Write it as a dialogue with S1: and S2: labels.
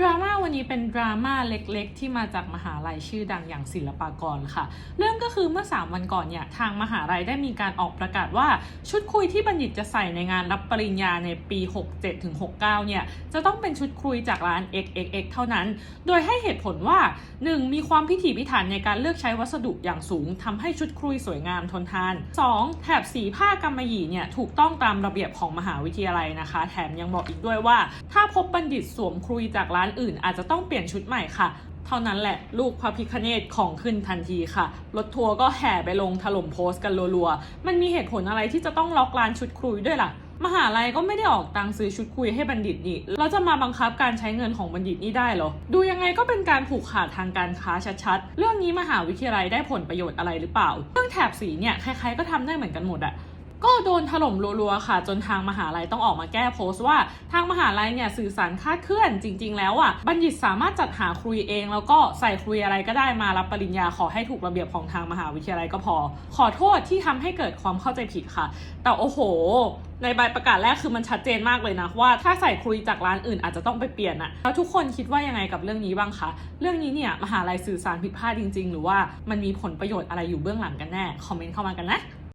S1: ดราม่าวันนี้เป็นดราม่าเล็กๆ ที่มาจากมหาลัยชื่อดังอย่างศิลปากรค่ะ เรื่องก็คือเมื่อ 3 วันก่อนเนี่ยทางมหาลัยได้มีการออกประกาศว่า ชุดคุยที่บัณฑิตจะใส่ในงานรับปริญญาในปี 67-69 เนี่ย จะต้องเป็นชุดคุยจากร้าน XXX เท่านั้น โดยให้เหตุผลว่า 1. มีความพิถีพิถันในการเลือกใช้วัสดุอย่างสูงทำให้ชุดคุยสวยงามทนทาน 2. แถบสีผ้ากำมะหยี่เนี่ยถูกต้องตามระเบียบของมหาวิทยาลัยนะคะ แถมยังบอกอีกด้วยว่า ถ้าพบบัณฑิตสวมคุยจากร้านานอื่นอาจจะต้องเปลี่ยนชุดใหม่ค่ะ เท่านั้นแหละลูกพระพิคเนตของขึ้นทันทีค่ะ รถทัวร์ก็แห่ไปลงถล่มโพสต์กันรัวๆ มันมีเหตุผลอะไรที่จะต้องล็อกร้านชุดคุยด้วยล่ะมหาลัยก็ไม่ได้ออกตังซื้อชุดคุยให้บัณฑิตนี่ เราจะมาบังคับการใช้เงินของบัณฑิตนี่ได้เหรอ ดูยังไงก็เป็นการผูกขาดทางการค้าชัดๆ เรื่องนี้มหาวิทยาลัยได้ผลประโยชน์อะไรหรือเปล่า เรื่องแถบสีเนี่ยใครๆก็ทำได้เหมือนกันหมดอะ ก็โดนถล่มรัวๆค่ะ จนทางมหาลัยต้องออกมาแก้โพสต์ว่าทางมหาลัยเนี่ยสื่อสารคาดเคลื่อนจริง ๆ แล้วอะบัณฑิตสามารถจัดหาครุยเอง แล้วก็ใส่ครุยอะไรก็ได้มารับปริญญาขอให้ถูกระเบียบของทางมหาวิทยาลัยก็พอ ขอโทษที่ทำให้เกิดความเข้าใจผิดค่ะ แต่โอ้โหในใบประกาศแรกคือมันชัดเจนมากเลยนะ ว่าถ้าใส่ครุยจากร้านอื่นอาจจะต้องไปเปลี่ยนอะแล้วทุกคนคิดว่ายังไงกับเรื่องนี้บ้างคะ เรื่องนี้เนี่ยมหาลัยสื่อสารผิดพลาดจริง ๆ หรือว่ามันมีผลประโยชน์อะไรอยู่เบื้องหลังกันแน่ คอมเมนต์เข้ามากันนะ